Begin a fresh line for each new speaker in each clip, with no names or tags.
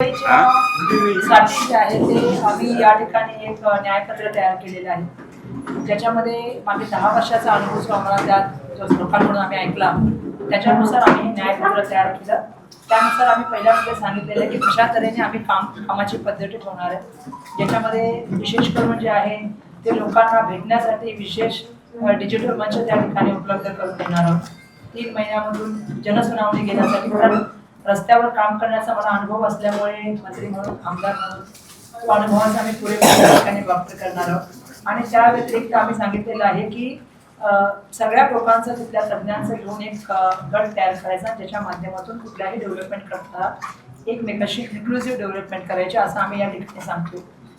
जे आहे ते आम्ही या ठिकाणी एक न्यायपत्र तयार केलेलं आहे. ज्याच्यामध्ये मागे दहा वर्षाचा अनुभव जो आम्हाला त्या लोकांकडून आम्ही ऐकला त्याच्यानुसार आम्ही न्यायपत्र तयार केलं. त्यानुसार आम्ही पहिल्यामध्ये सांगितलेलं आहे की कशा तऱ्हेने आम्ही काम कामाची पद्धती ठेवणार आहे. ज्याच्यामध्ये विशेष करून जे आहे ते लोकांना भेटण्यासाठी विशेष डिजिटल मंच त्या ठिकाणी उपलब्ध करून देणार आहोत. तीन महिन्यामधून जनसुनावणी घेण्यासाठी रस्त्यावर काम करण्याचा मला अनुभव असल्यामुळे मंत्री म्हणून आमदार म्हणून तो अनुभवाचा आम्ही पुरेपूर ठिकाणी वापर करणार आहोत. आणि त्या व्यतिरिक्त आम्ही सांगितलेलं आहे की सगळ्या लोकांचं तिथल्या तज्ज्ञांचं घेऊन एक गट तयार करायचा ज्याच्या माध्यमातून कुठल्याही डेव्हलपमेंट करता एकमेकाशी इन्क्लुझिव्ह डेव्हलपमेंट करायचे असं आम्ही या ठिकाणी सांगतो.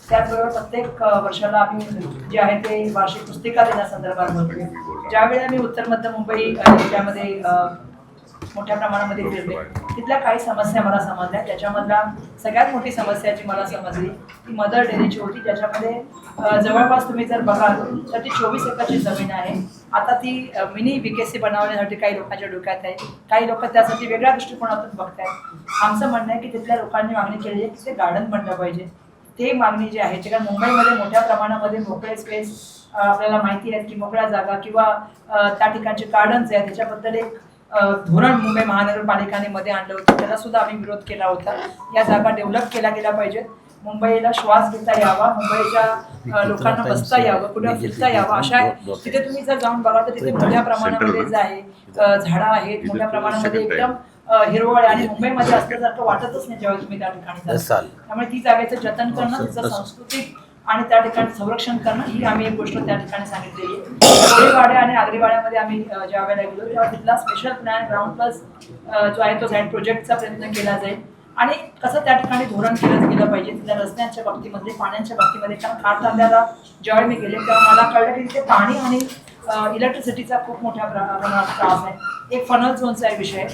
त्याचबरोबर प्रत्येक वर्षाला आम्ही जे आहे ते वार्षिक पुस्तिका देण्यासंदर्भात बोलतो. ज्यावेळी आम्ही उत्तर मध्य मुंबई अं, जिल्ह्यामध्ये मोठ्या प्रमाणामध्ये फिरले. तिथल्या काही समस्या मला समजल्या. त्याच्यामधला सगळ्यात मोठी समस्या जी मला समजली ती मदर डेअरीची होती. ज्याच्यामध्ये जवळपास तुम्ही जर बघाल तर ती चोवीस एकरची जमीन आहे आता ती मिनी बीकेसी बनवण्यासाठी काही लोकांच्या डोक्यात आहे. काही लोक त्यासाठी वेगळ्या दृष्टिकोनातून बघतायत. आमचं म्हणणं आहे की तिथल्या लोकांनी मागणी केली आहे की ते गार्डन बनलं पाहिजे. ते मागणी जी आहे जे कारण मुंबईमध्ये मोठ्या प्रमाणामध्ये मोकळे स्पेस आपल्याला माहिती आहेत की मोकळ्या जागा किंवा त्या ठिकाणचे गार्डन्स आहेत. त्याच्याबद्दल एक धोरण मुंबई महानगरपालिकाने मध्ये आणलं होतं. त्याला सुद्धा आम्ही विरोध केला होता. या जागा डेव्हलप केल्या गेल्या पाहिजेत. मुंबईला श्वास घेता यावा. मुंबईच्या लोकांना बसता यावं कुठं फिरता यावं. अशा तिथे तुम्ही जर जाऊन बघा तर तिथे मोठ्या प्रमाणामध्ये जे आहे झाडं आहेत मोठ्या प्रमाणामध्ये एकदम हिरवळ आणि मुंबईमध्ये असल्यासारखं वाटतच नाही जेव्हा तुम्ही त्या ठिकाणी. त्यामुळे ती जागेचं जतन करणं तिचं सांस्कृतिक आणि त्या ठिकाणी संरक्षण करणं ही आम्ही एक गोष्ट त्या ठिकाणी सांगितलेली आहे. कोळीवाड्या आणि आगरीवाड्यामध्ये आम्ही ज्या वेळेला गेलो तेव्हा तिथला स्पेशल प्लॅन ग्राउंड प्लस जो आहे तो झॅड प्रोजेक्टचा प्रयत्न केला जाईल. आणि कसं त्या ठिकाणी धोरण केलं गेलं पाहिजे तिथल्या रस्त्यांच्या बाबतीमध्ये पाण्याच्या बाबतीमध्ये. कारण खाट तांब्याला ज्यावेळी मी गेले तेव्हा मला कळलं की तिथे पाणी आणि इलेक्ट्रिसिटीचा खूप मोठ्या प्र- प्रमाणात त्रास आहे. एक फनल झोनचा आहे. विषय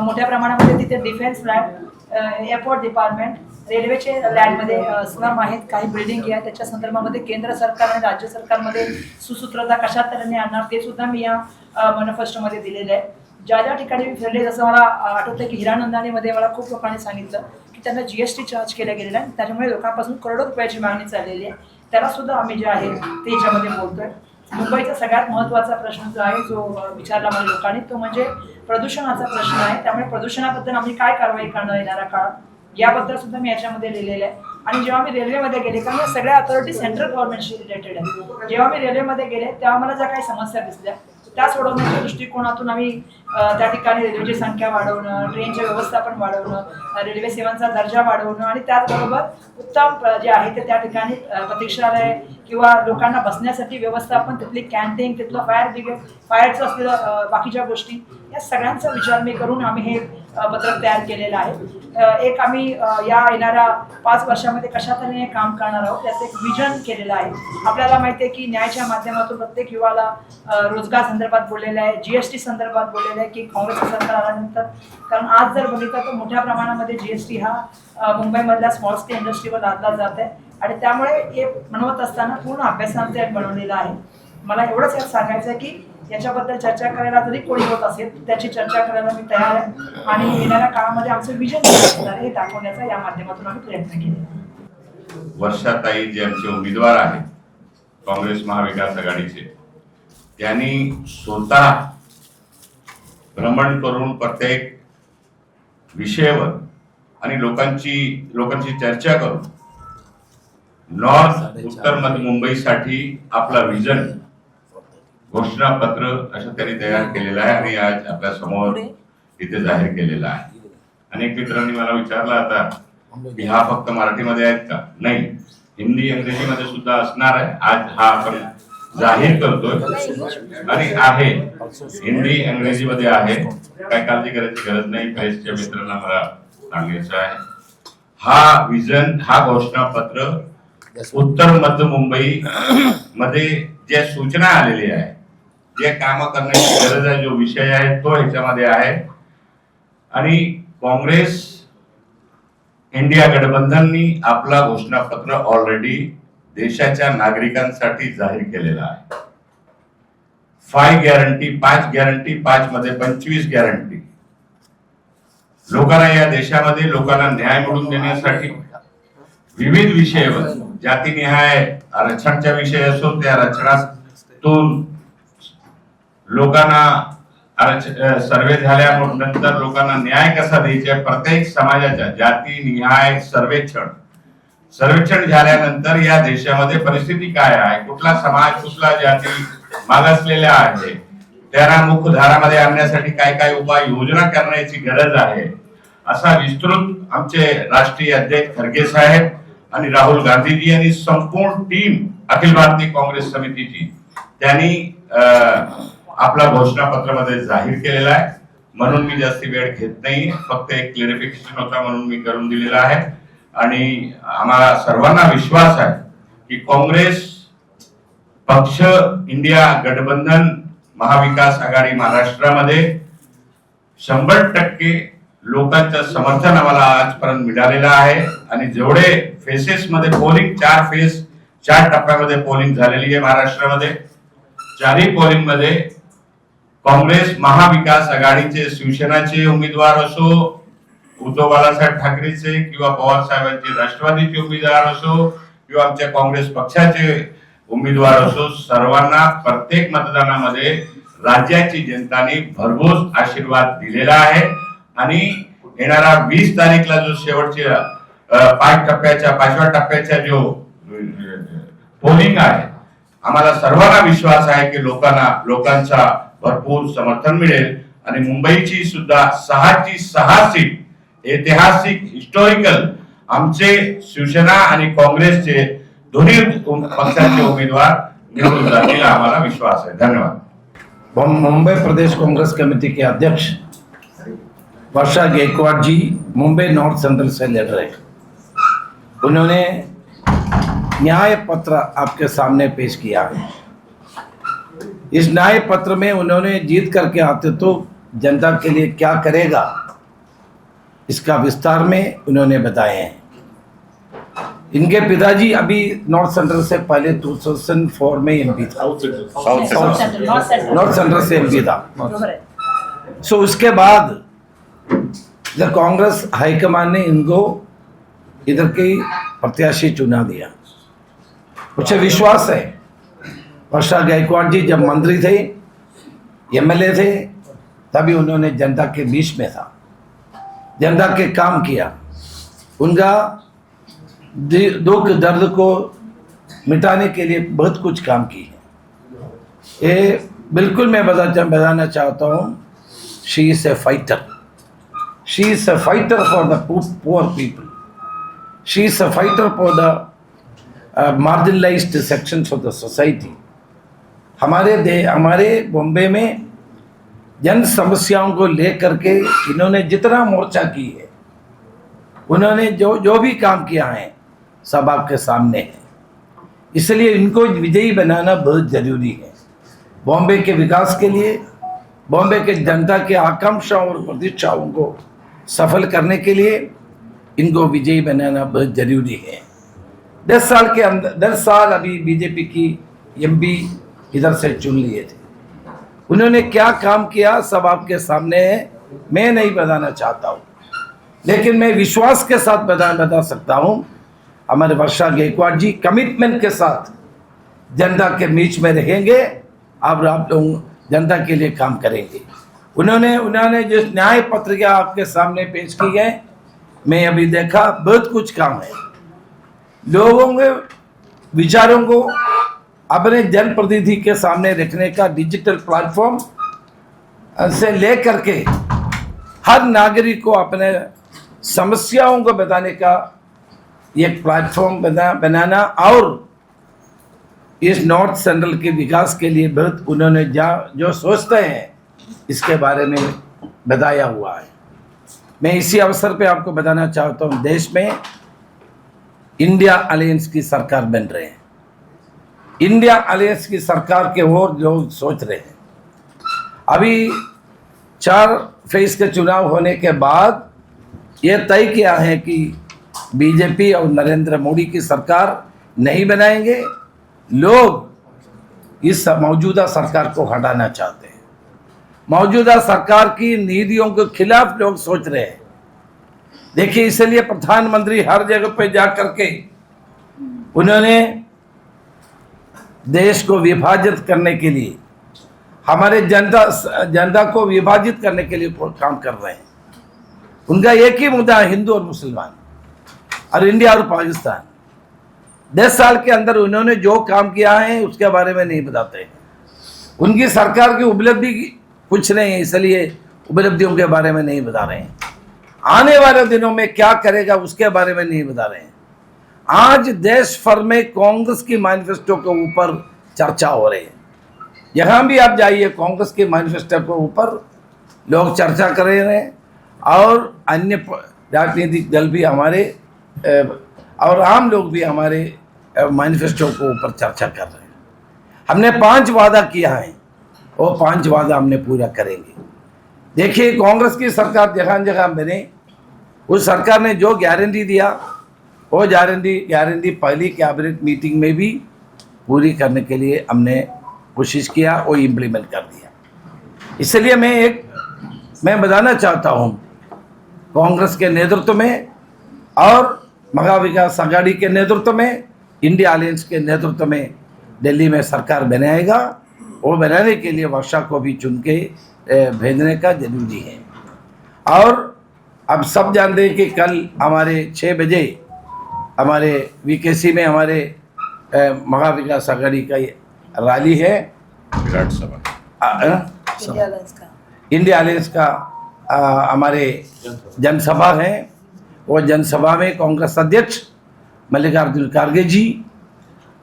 मोठ्या प्रमाणामध्ये तिथे डिफेन्स लॅब एअरपोर्ट डिपार्टमेंट रेल्वेचे लँडमध्ये स्लम आहेत काही बिल्डिंग आहे त्याच्या संदर्भामध्ये केंद्र सरकार आणि राज्य सरकारमध्ये सुसूत्रता कशा तऱ्हेने आणणार ते सुद्धा मी या मॅनिफेस्टोमध्ये दिलेलं आहे. ज्या ज्या ठिकाणी मी फिरले जसं मला आठवतं की हिरानंदानीमध्ये मला खूप लोकांनी सांगितलं की त्यांना जी एस टी चार्ज केला गेलेला आहे. त्याच्यामुळे लोकांपासून करोडो रुपयाची मागणी चाललेली आहे. त्याला सुद्धा आम्ही जे आहे ते याच्यामध्ये बोलतोय. मुंबईचा सगळ्यात महत्त्वाचा प्रश्न जो आहे जो विचारला मला लोकांनी तो म्हणजे प्रदूषणाचा प्रश्न आहे. त्यामुळे प्रदूषणाबद्दल आम्ही काय कारवाई करणं येणाऱ्या काळात याबद्दल सुद्धा मी याच्यामध्ये लिहिलेलं आहे. आणि जेव्हा मी रेल्वेमध्ये गेले कारण या सगळ्या अथॉरिटी सेंट्रल गव्हर्नमेंटशी रिलेटेड आहे जेव्हा मी रेल्वेमध्ये गेले तेव्हा मला ज्या काही समस्या दिसल्या त्या सोडवण्याच्या दृष्टिकोनातून आम्ही त्या ठिकाणी रेल्वेची संख्या वाढवणं ट्रेनचे व्यवस्थापन वाढवणं रेल्वे सेवांचा दर्जा वाढवणं आणि त्याचबरोबर उत्तम जे आहे ते त्या ठिकाणी प्रतीक्षालय किंवा लोकांना बसण्यासाठी व्यवस्थापन तिथली कॅन्टीन तिथलं फायर ब्रिगेड फायरचं असलेलं बाकीच्या गोष्टी या सगळ्यांचा विचार मी करून आम्ही हे पत्रक तयार केलेलं आहे. एक आम्ही या येणाऱ्या पाच वर्षामध्ये कशा तऱ्हेने काम करणार आहोत त्याचं एक विजन केलेलं आहे. आपल्याला माहिती आहे की न्यायाच्या माध्यमातून प्रत्येक युवाला रोजगार संदर्भात बोललेलं आहे जीएसटी संदर्भात बोललेलं आहे की काँग्रेसचं सरकार आल्यानंतर कारण आज जर बघितलं तर मोठ्या प्रमाणामध्ये जीएसटी हा मुंबईमधल्या स्मॉल स्केल इंडस्ट्रीवर लादला जात आहे. आणि त्यामुळे हे बनवत असताना पूर्ण अभ्यासांत एक बनवलेलं आहे. मला एवढंच यात सांगायचं आहे की याच्याबद्दल चर्चा करायला जरी कोणी होत असेल त्याची चर्चा करायला मी तयार आहे. आणि येणाऱ्या काळामध्ये आमचं विजन हे दाखवण्याचा या माध्यमातून आम्ही प्रयत्न केले
वर्षाताई जे आमचे उमेदवार आहेत काँग्रेस महाविकास आघाडीचे त्यांनी स्वतः भ्रमण करून प्रत्येक विषयावर आणि लोकांची लोकांची चर्चा करून नॉर्थ उत्तर मध्य मुंबईसाठी आपला विजन घोषणापत्र असं त्यांनी तयार केलेलं आहे आणि आज आपल्यासमोर इथे जाहीर केलेलं आहे. अनेक मित्रांनी मला विचारलं आता की हा फक्त मराठीमध्ये आहेत का? नाही. हिंदी इंग्रजीमध्ये सुद्धा असणार आहे. आज हा आपण जाहीर करतोय. आणि आहे. हिंदी इंग्रजीमध्ये आहे. काय काळजी करायची गरज नाही. प्रेसच्या मित्रांना मला सांगायचं आहे. हा विजन हा घोषणापत्र उत्तर मध्य मुंबई मध्ये ज्या सूचना आलेल्या आहे जे काम करण्याची गरज आहे जो विषय आहे तो ह्याच्यामध्ये आहे. आणि काँग्रेस इंडिया गठबंधननी आपला घोषणापत्र ऑलरेडी देशाच्या नागरिकांसाठी जाहीर केलेला आहे. फाय गॅरंटी पाच गॅरंटी पाच मध्ये पंचवीस गॅरंटी लोकांना या देशामध्ये लोकांना न्याय मिळवून देण्यासाठी विविध विषयावर जातीनिहाय आरक्षणच्या विषय असो त्या आरक्षणातून लोकांना सर्वे झाल्यानंतर लोकांना न्याय कसा द्यायचा? प्रत्येक समाजाच्या जाती निहाय सर्वेक्षण. सर्वेक्षण झाल्यानंतर या देशामध्ये परिस्थिती काय आहे? कुठला समाज कुठला जाती मागासलेल्या आहे? त्यांना मुख्यधारामध्ये आणण्यासाठी काय काय उपाय योजना करण्याची गरज आहे? असा विस्तृत आमचे राष्ट्रीय अध्यक्ष खरगे साहेब आणि राहुल गांधीजी यांनी संपूर्ण टीम अखिल भारतीय काँग्रेस समितीची. त्यांनी अं, आपला घोषणापत्रामध्ये जाहीर केलेला आहे. म्हणून मी जास्ती वेळ घेत नाही. फक्त एक क्लिअरिफिकेशन होता म्हणून मी करून दिलेला आहे. आणि आम्हाला सर्वांना विश्वास आहे की काँग्रेस पक्ष इंडिया गठबंधन महाविकास आघाडी महाराष्ट्रामध्ये शंभर टक्के लोकांचं समर्थन आम्हाला आजपर्यंत मिळालेलं आहे. आणि जेवढे फेसेस मध्ये पोलिंग चार फेस चार टप्प्यामध्ये पोलिंग झालेली आहे महाराष्ट्रामध्ये. चारही पोलिंगमध्ये काँग्रेस महाविकास आघाडीचे शिवसेनाचे उमेदवार असो उद्धव बाळासाहेब ठाकरेचे किंवा पवारसाहेबांचे राष्ट्रवादीचे उमेदवार असो किंवा आमच्या काँग्रेस पक्षाचे उमेदवार असो सर्वांना प्रत्येक मतदानामध्ये राज्याची जनताने भरघोस आशीर्वाद दिलेला आहे. आणि येणारा वीस तारीखला जो शेवटच्या पाच टप्प्याच्या पाचव्या टप्प्याच्या जो पोलिंग आहे आम्हाला सर्वांना विश्वास आहे की लोकांना लोकांचा भरपूर समर्थन मिळेल. आणि मुंबईची सुद्धा सहाची सहा सीट ऐतिहासिक हिस्टॉरिकल आमचे शिवसेना आणि काँग्रेसचे दोन्ही पक्षांचे उमेदवार निवडून जातील आम्हाला विश्वास आहे. धन्यवाद.
मुंबई प्रदेश कांग्रेस कमेटी के अध्यक्ष वर्षा गेकवाड़ जी मुंबई नॉर्थ सेंट्रल से लड़ रहे उन्होंने न्याय पत्र आपके सामने पेश किया है। इस न्याय पत्र में उन्होंने जीत करके आते तो जनता के लिए क्या करेगा? इसका विस्तार में उन्होंने बताए हैं। इनके पिताजी अभी नॉर्थ सेंट्रल से पहले 2004 में एमपी था।
South Central, North Central.
North central से एमपी था। सो उसके बाद इधर कांग्रेस हाईकमान ने इनको इधर की प्रत्याशी चुना दिया। मुझे विश्वास है वर्षा गायकवाड़ जी जब मंत्री थे, एमएलए थे, तभी उन्होंने जनता के बीच में था। जनता के काम किया। उनका दुख, दर्द को मिटाने के लिए बहुत कुछ काम की है। ये बिल्कुल मैं बता बताना चाहता हूँ she is a fighter she is a fighter for the poor people she is a fighter for the marginalised sections of the society हमारे दे, हमारे बॉम्बे में जन समस्याओं को लेकर के इन्होंने जितना मोर्चा की है, उन्होंने जो जो भी काम किया है, सब आपके सामने है। इसलिए इनको विजयी बनाना बहुत ज़रूरी है। बॉम्बे के विकास के लिए, बॉम्बे के जनता के आकांक्षाओं और प्रतीक्षाओं को सफल करने के लिए इनको विजयी बनाना बहुत ज़रूरी है। दस साल के अंदर, दस साल अभी बीजेपी की एमपी इधर से चुन लिए थे। उन्होंने क्या काम किया सब आपके सामने है। मैं नहीं बताना चाहता हूँ। लेकिन मैं विश्वास के साथ बता बता सकता हूँ। हमारे वर्षा गायकवाड़ जी कमिटमेंट के साथ जनता के बीच में रहेंगे। अब आप लोग जनता के लिए काम करेंगे। उन्होंने उन्होंने जो न्याय पत्रिका आपके सामने पेश की है, मैं अभी देखा, बहुत कुछ काम है। लोगों के विचारों को अपने जनप्रतिनिधि के सामने रखने का डिजिटल प्लेटफॉर्म से लेकर के हर नागरिक को अपने समस्याओं को बताने का एक प्लेटफॉर्म बना, बनाना और इस नॉर्थ सेंट्रल के विकास के लिए बहुत उन्होंने जा, जो सोचते हैं, इसके बारे में बताया हुआ है। मैं इसी अवसर पे आपको बताना चाहता हूँ, देश में इंडिया अलायंस की सरकार बन रहे हैं। इंडिया अलायंस की सरकार के ओर लोग सोच रहे हैं। अभी चार फ़ेज़ के चुनाव होने के बाद ये तय किया है कि बीजेपी और नरेंद्र मोदी की सरकार नहीं बनाएँगे। लोग इस मौजूदा सरकार को हटाना चाहते हैं। मौजूदा सरकार की नीतियों के खिलाफ लोग सोच रहे हैं। देखिए, इसलिए प्रधानमंत्री हर जगह पे जा करके उन्होंने देश को विभाजित करने के लिए, हमारे जनता जनता को विभाजित करने के लिए काम कर रहे हैं। उनका एक ही मुद्दा है, हिंदू और मुसलमान, और इंडिया और पाकिस्तान। दस साल के अंदर उन्होंने जो काम किया है, उसके बारे में नहीं बताते उनकी सरकार की उपलब्धि कुछ नहीं है, इसलिए उपलब्धियों के बारे में नहीं बता रहे हैं। आने वाले दिनों में क्या करेगा, उसके बारे में नहीं बता रहे हैं। आज देश भर में कांग्रेस की मैनिफेस्टो के ऊपर चर्चा हो रही है। यहाँ भी आप जाइए, कांग्रेस के मैनिफेस्टो के ऊपर लोग चर्चा कर रहे हैं और अन्य राजनीतिक दल भी हमारे और आम लोग भी हमारे मैनिफेस्टो के ऊपर चर्चा कर रहे हैं। हमने पाँच वादा किया है, वो पाँच वादा हमने पूरा करेंगे। देखिए, कांग्रेस की सरकार जगह जगह मैंने उस सरकार ने जो गारंटी दिया वो गारंटी गारंटी पहली कैबिनेट मीटिंग में भी पूरी करने के लिए हमने कोशिश किया और इम्प्लीमेंट कर दिया। इसलिए मैं एक, मैं बताना चाहता हूँ, कांग्रेस के नेतृत्व में और महाविकास आघाड़ी के नेतृत्व में, इंडिया अलायंस के नेतृत्व में दिल्ली में सरकार बनाएगा। वो बनाने के लिए वर्षा को भी चुन के भेजने का ज़रूरी है। और अब सब जानते हैं कि कल हमारे छः बजे हमारे वीकेसी में हमारे महाविकास आघाड़ी का रैली है।
विराट सभा।
इंडिया अलायंस का। हमारे जनसभा है। वो जनसभा में कांग्रेस अध्यक्ष मल्लिकार्जुन खड़गे जी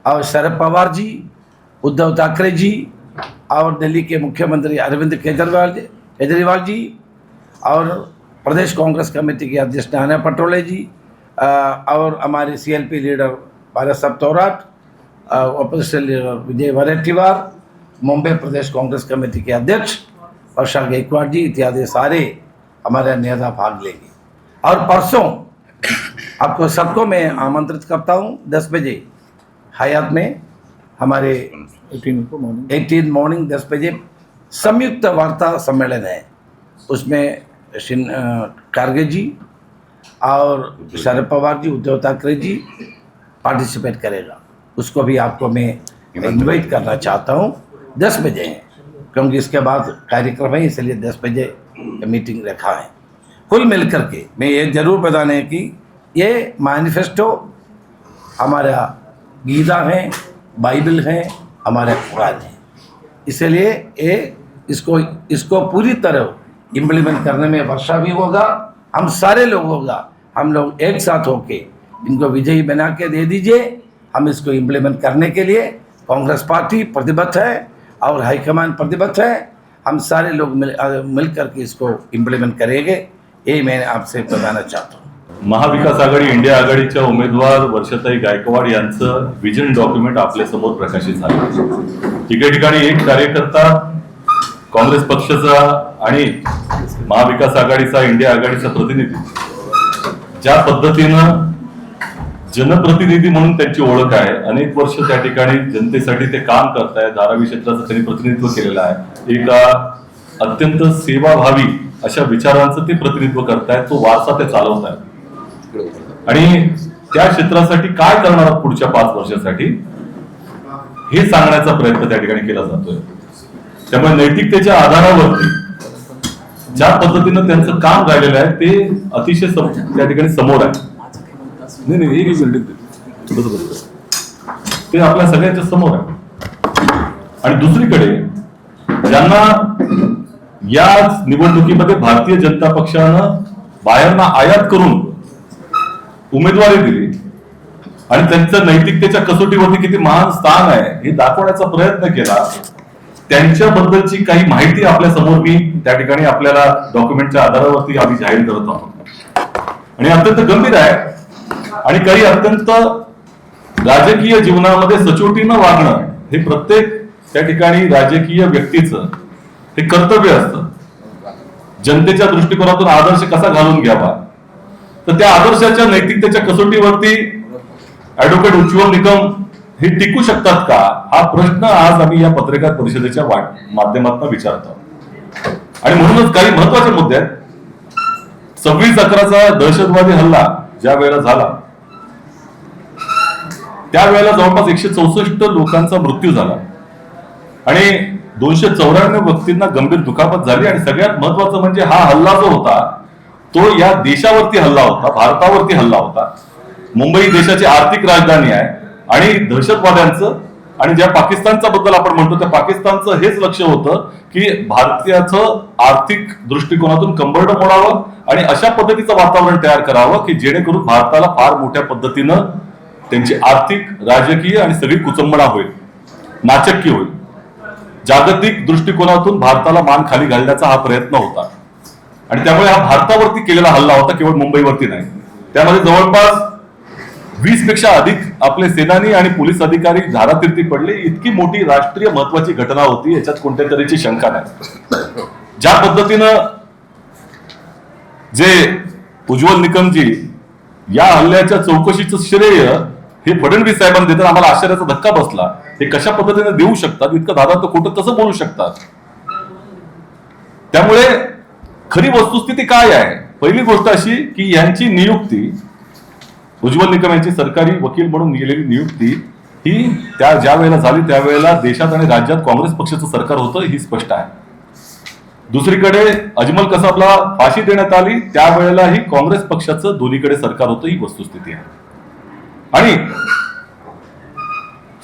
और शरद पवार जी उद्धव ठाकरे जी और दिल्ली के मुख्यमंत्री अरविंद केजरीवाल जी केजरीवाल जी और प्रदेश कांग्रेस कमेटी के अध्यक्ष नाना पटोले जी। और हमारे सीएलपी लीडर भारत साहब Thorat opposition leader Vijay Wadettiwar Mumbai Pradesh Congress committee के अध्यक्ष वर्षा गायकवाड़ जी इत्यादि सारे हमारे नेता भाग लेंगे। और परसों आपको सबको मैं आमंत्रित करता हूँ, दस बजे हयात में हमारे एटीन मॉर्निंग दस बजे संयुक्त वार्ता सम्मेलन है। उसमें कारगे जी और शरद पवार जी उद्धव ठाकरे जी पार्टिसिपेट करेगा। उसको भी आपको मैं इनवाइट करना चाहता हूँ। दस बजे है क्योंकि इसके बाद कार्यक्रम है इसलिए दस बजे मीटिंग रखा है। कुल मिलकर के मैं ये ज़रूर बताने है कि ये मैनिफेस्टो हमारा गीता है बाइबल है हमारा कुरान है। इसलिए ये इसको इसको पूरी तरह इम्प्लीमेंट करने में वर्षा भी होगा हम सारे लोगों होगा। हम लोग एक साथ होके इनको विजयी बना के दे दीजिए। हम इसको इम्प्लीमेंट करने के लिए कांग्रेस पार्टी प्रतिबद्ध है और हाईकमान प्रतिबद्ध है। हम सारे लोग मिल अ, मिल करके इसको इम्प्लीमेंट करेंगे। ये मैं आपसे बताना चाहता हूँ।
महाविकास आघाडी इंडिया आघाडीच्या उमेदवार वर्षताई गायकवाड यांचं विजन डॉक्युमेंट आपल्यासमोर प्रकाशित झालं. ठिकाणी ठिकाणी एक कार्यकर्ता काँग्रेस पक्षाचा आणि महाविकास आघाडीचा इंडिया आघाडीचा प्रतिनिधी. ज्या पद्धतीनं जनप्रतिनिधी म्हणून त्यांची ओळख आहे अनेक वर्ष त्या ठिकाणी जनतेसाठी ते काम करताय धारावी क्षेत्राचं त्यांनी प्रतिनिधित्व केलेलं आहे. एका अत्यंत सेवाभावी अशा विचारांचं ते प्रतिनिधित्व करतायत तो वारसा ते चालवत आहेत आणि त्या क्षेत्रासाठी काय करणार आहात पुढच्या पाच वर्षासाठी? हे सांगण्याचा प्रयत्न त्या ठिकाणी केला जातोय. त्यामुळे नैतिकतेच्या आधारावरती ज्या पद्धतीनं त्यांचं काम राहिलेलं आहे ते अतिशय सम- त्या ठिकाणी समोर आहे. नाही नाही एक ते आपल्या सगळ्यांच्या समोर आहे. आणि दुसरीकडे ज्यांना या निवडणुकीमध्ये भारतीय जनता पक्षानं बाहेरना आयात करून उमेदवारी दिली आणि त्यांचं नैतिकतेच्या कसोटीवरती किती महान स्थान आहे हे दाखवण्याचा प्रयत्न केला त्यांच्याबद्दलची काही माहिती आपल्यासमोर मी त्या ठिकाणी आपल्याला डॉक्युमेंटच्या आधारावरती आम्ही जाहीर करत आहोत. आणि अत्यंत गंभीर आहे. आणि काही अत्यंत राजकीय जीवनामध्ये सचोटीनं वागणं हे प्रत्येक त्या ठिकाणी राजकीय व्यक्तीचं हे कर्तव्य असतं. जनतेच्या दृष्टिकोनातून आदर्श कसा घालून घ्यावा? तर त्या आदर्शाच्या नैतिकतेच्या कसोटीवरती ऍडव्होकेट उज्ज्वल निकम हे टिकू शकतात का? हा प्रश्न आज आम्ही या पत्रकार परिषदेच्या माध्यमातून विचारतो. आणि म्हणूनच काही महत्त्वाचे मुद्दे आहेत. सव्वीस अकराचा दहशतवादी हल्ला ज्या वेळेला झाला त्यावेळेला जवळपास एकशे चौसष्ट लोकांचा मृत्यू झाला. आणि दोनशे चौऱ्याण्णव व्यक्तींना गंभीर दुखापत झाली. आणि सगळ्यात महत्वाचं म्हणजे हा हल्ला जो होता तो या देशावरती हल्ला होता भारतावरती हल्ला होता. मुंबई देशाची आर्थिक राजधानी आहे. आणि दहशतवाद्यांचं आणि ज्या पाकिस्तानचा बद्दल आपण म्हणतो त्या पाकिस्तानचं हेच लक्ष होतं की भारतीयाचं आर्थिक दृष्टिकोनातून कंबरडं मोडावं आणि अशा पद्धतीचं वातावरण तयार करावं की जेणेकरून भारताला फार मोठ्या पद्धतीनं त्यांची आर्थिक राजकीय आणि सगळी कुचंबणा होईल नाचक्की होईल. जागतिक दृष्टिकोनातून भारताला मान खाली घालण्याचा हा प्रयत्न होता. आणि त्यामुळे हा भारतावरती केलेला हल्ला होता केवळ मुंबईवरती नाही. त्यामध्ये जवळपास वीसपेक्षा अधिक आपले सेनानी आणि पोलीस अधिकारी धारातीर्थी पडले. इतकी मोठी राष्ट्रीय महत्वाची घटना होती याच्यात कोणत्या तऱ्हेची शंका नाही. ज्या पद्धतीनं जे उज्ज्वल निकमजी या हल्ल्याच्या चौकशीचं श्रेय हे फडणवीस साहेबांना देतात आम्हाला आश्चर्याचा धक्का बसला. हे कशा पद्धतीने देऊ शकतात? इतकं दादा खोटं कसं बोलू शकतात? त्यामुळे खरी वस्तुस्थिती काय आहे? पहिली गोष्ट अशी की यांची नियुक्ती उज्ज्वल निकम यांची सरकारी वकील म्हणून गेलेली नियुक्ती ही त्या ज्या वेळेला झाली त्यावेळेला देशात आणि राज्यात काँग्रेस पक्षाचं सरकार होतं ही स्पष्ट आहे. दुसरीकडे अजमल कसाबला फाशी देण्यात आली त्यावेळेलाही काँग्रेस पक्षाचं दोन्हीकडे सरकार होतं ही वस्तुस्थिती आहे. आणि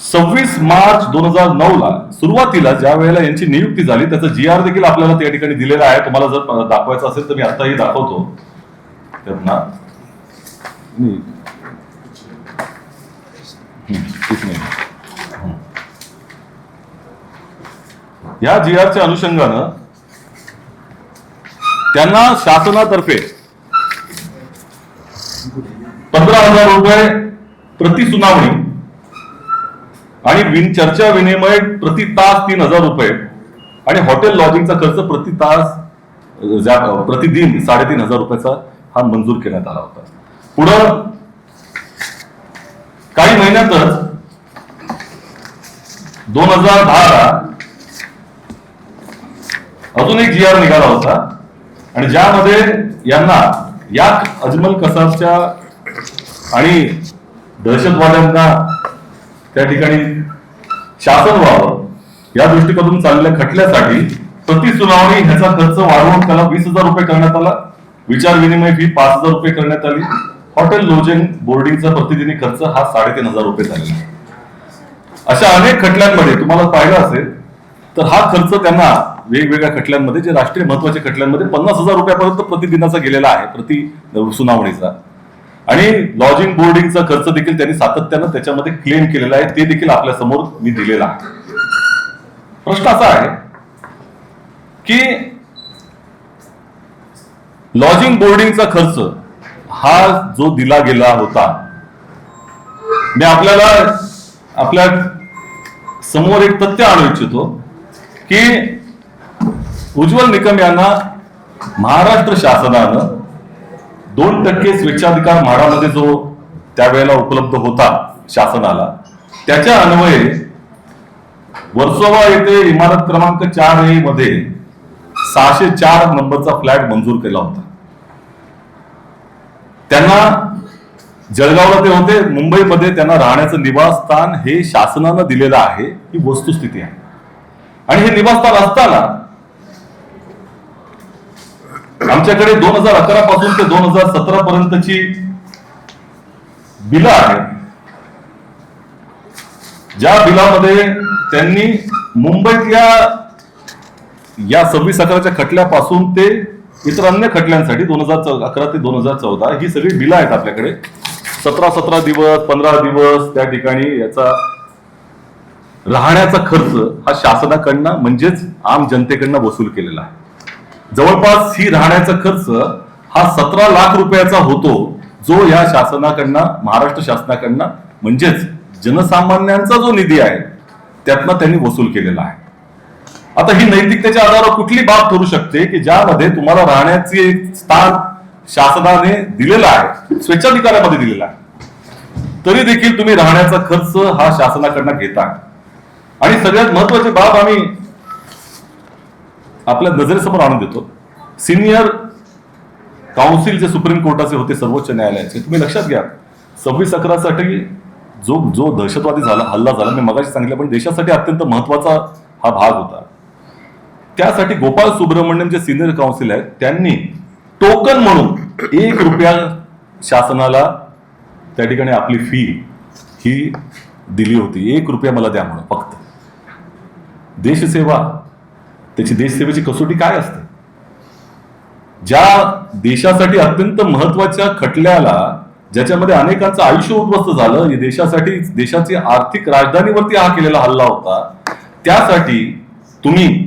सव्वीस मार्च दोन हजार नऊ ला सुरुवातीला ज्या वेळेला यांची नियुक्ती झाली त्याचा जी आर देखील आपल्याला त्या ठिकाणी दिलेला आहे तुम्हाला जर दाखवायचं असेल तर मी आताही दाखवतो. त्यांना या जी आरच्या अनुषंगानं त्यांना शासनातर्फे पंधरा हजार रुपये प्रति सुनावणी आणि विन चर्चा विनिमय प्रति तास तीन हजार रुपये आणि हॉटेल लॉजिंगचा खर्च प्रति तास प्रतिदिन साडेतीन हजार रुपयाचा हा मंजूर करण्यात आला होता. पुढं काही महिन्यातच दोन हजार दहा अजून एक जी आर निघाला होता. आणि ज्यामध्ये यांना या अजमल कसाबच्या आणि दहशतवाद्यांना त्या ठिकाणी शासन व्हावं या दृष्टिकोनातून चाललेल्या खटल्यासाठी प्रति सुनावणी ह्याचा खर्च वाढवून त्याला वीस हजार रुपये करण्यात आला. विचार विनिमय फी पाच हजार रुपये करण्यात आली. हॉटेल लॉजिंग बोर्डिंगचा प्रतिदिनी खर्च हा साडेतीन हजार रुपये झालेला आहे. अशा अनेक खटल्यांमध्ये तुम्हाला पाहिलं असेल तर हा खर्च त्यांना वेगवेगळ्या खटल्यांमध्ये जे राष्ट्रीय महत्त्वाच्या खटल्यांमध्ये पन्नास हजार रुपयापर्यंत प्रतिदिनाचा गेलेला आहे प्रति सुनावणीचा आणि लॉजिंग बोर्डिंगचा खर्च देखील त्यांनी सातत्यानं त्याच्यामध्ये क्लेम केलेला आहे ते देखील आपल्यासमोर मी दिलेला आहे प्रश्न असा आहे की लॉजिंग बोर्डिंगचा खर्च हा जो दिला गेला होता. मी आपल्याला आपल्यासमोर एक तथ्य आणू इच्छितो की उज्ज्वल निकम यांना महाराष्ट्र शासनानं दोन टक्के स्वेच्छाधिकार म्हाडामध्ये जो त्यावेळेला उपलब्ध होता शासनाला त्याच्या अन्वये वर्सोवा येथे इमारत क्रमांक चार ए मध्ये सहाशे चार नंबरचा फ्लॅट मंजूर केला होता. त्यांना जळगावला ते होते मुंबईमध्ये त्यांना राहण्याचं निवासस्थान हे शासनानं दिलेलं आहे ही वस्तुस्थिती आहे. आणि हे निवासस्थान असताना आमच्याकडे दोन हजार अकरा पासून ते दोन हजार सतरा पर्यंतची बिलं आहेत. ज्या बिलामध्ये त्यांनी मुंबईतल्या या सव्वीस अकराच्या खटल्यापासून ते इतर अन्य खटल्यांसाठी दोन हजार अकरा ते दोन हजार चौदा ही सगळी बिलं आहेत आपल्याकडे. सतरा सतरा दिवस पंधरा दिवस त्या ठिकाणी याचा राहण्याचा खर्च हा शासनाकडनं म्हणजेच आम जनतेकडनं वसूल केलेला आहे. जवळपास ही राहण्याचा खर्च हा सतरा लाख रुपयाचा होतो जो या शासनाकडनं महाराष्ट्र शासनाकडनं म्हणजेच जनसामान्यांचा जो निधी आहे त्यातनं त्यांनी वसूल केलेला आहे. आता ही नैतिकतेच्या आधारावर कुठली बाब ठरू शकते की ज्यामध्ये तुम्हाला राहण्याचे एक स्थान शासनाने दिलेलं आहे स्वेच्छाधिकारामध्ये दिलेला आहे? तरी देखील तुम्ही राहण्याचा खर्च हा शासनाकडनं घेता. आणि सगळ्यात महत्वाची बाब आम्ही आपल्या नजरेसमोर आणून देतो. सिनियर काउन्सिल जे सुप्रीम कोर्टाचे होते सर्वोच्च न्यायालयाचे तुम्ही लक्षात घ्या सव्वीस अकरासाठी जो जो दहशतवादी झाला हल्ला झाला मी मगाशी सांगितलं पण देशासाठी अत्यंत महत्त्वाचा हा भाग होता. त्यासाठी गोपाल सुब्रमण्यम जे सिनियर काउन्सिल आहेत त्यांनी टोकन म्हणून एक रुपया शासनाला त्या ठिकाणी आपली फी ही दिली होती. एक रुपया मला द्या म्हणून फक्त. देशसेवा त्याची देशसेवेची कसोटी काय असते? ज्या देशासाठी अत्यंत महत्त्वाच्या खटल्याला ज्याच्यामध्ये अनेकांचं आयुष्य उद्ध्वस्त झालं देशासाठी देशाची आर्थिक राजधानीवरती हा केलेला हल्ला होता त्यासाठी तुम्ही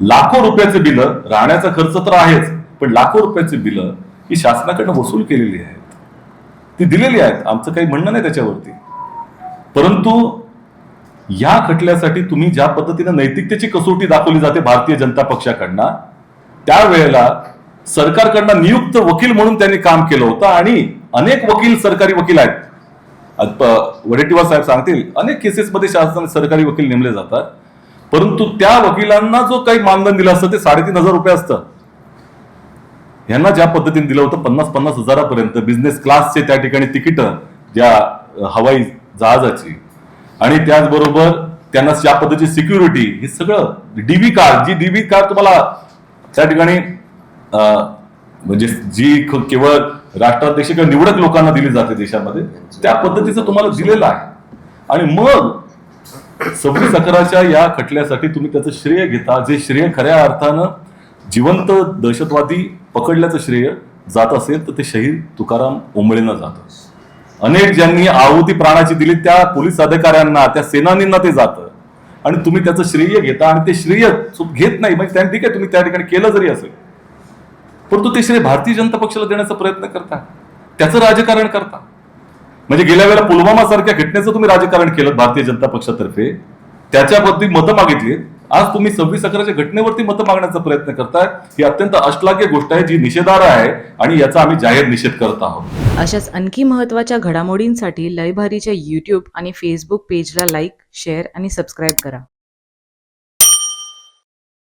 लाखो रुपयाचे बिल राहण्याचा खर्च तर आहेच पण लाखो रुपयाचे बिल ही शासनाकडनं वसूल केलेली आहेत. ती दिलेली आहेत आमचं काही म्हणणं नाही त्याच्यावरती. परंतु या खटल्यासाठी तुम्ही ज्या पद्धतीनं नैतिकतेची कसोटी दाखवली जाते भारतीय जनता पक्षाकडनं त्यावेळेला सरकारकडनं नियुक्त वकील म्हणून त्यांनी काम केलं होतं आणि अनेक वकील सरकारी वकील आहेत. वडेट्टीवार साहेब सांगतील अनेक केसेसमध्ये शासनाने सरकारी वकील नेमले जातात. परंतु त्या वकिलांना जो काही मानधन दिलं असतं ते साडेतीन हजार रुपये असतं. यांना ज्या पद्धतीने दिलं होतं पन्नास पन्नास हजारापर्यंत बिझनेस क्लासचे त्या ठिकाणी तिकीट ज्या हवाई जहाजाची. आणि त्याचबरोबर त्यांना ज्या पद्धतीची सिक्युरिटी हे सगळं डीबी कार्ड जी डीबी कार्ड तुम्हाला त्या ठिकाणी म्हणजे जी केवळ राष्ट्राध्यक्ष किंवा निवडक लोकांना दिली जाते देशामध्ये त्या पद्धतीचं तुम्हाला दिलेलं आहे. आणि मग सव्वीस अकराच्या या खटल्यासाठी तुम्ही त्याचं श्रेय घेता. जे श्रेय खऱ्या अर्थानं जिवंत दहशतवादी पकडल्याचं श्रेय जात असेल तर ते शहीद तुकाराम ओंबळेंना जातं. अनेक ज्यांनी आहुती प्राणाची दिली त्या पोलीस अधिकाऱ्यांना त्या सेनानींना ते जातं. आणि तुम्ही त्याचं श्रेय घेता आणि ते श्रेय घेत नाही. म्हणजे त्या ठीक आहे तुम्ही त्या ठिकाणी केलं जरी असेल परंतु ते श्रेय भारतीय जनता पक्षाला देण्याचा प्रयत्न करता. त्याचं राजकारण करता. म्हणजे गेल्या वेळेला पुलवामा सारख्या घटनेचं तुम्ही राजकारण केलं भारतीय जनता पक्षातर्फे. त्याच्याबद्दल मतं मागितली. आज तुम्ही सव्वीस अकराच्या घटनेवरती मतं मागण्याचा प्रयत्न करताय. ही अत्यंत अश्लाघ्य गोष्ट आहे जी निषेधार्ह आहे आणि याचा आम्ही जाहीर निषेध करत आहोत.
अशाच आणखी महत्त्वाच्या घडामोडींसाठी लयभारीच्या युट्यूब आणि फेसबुक पेजला लाईक शेअर आणि सबस्क्राईब करा.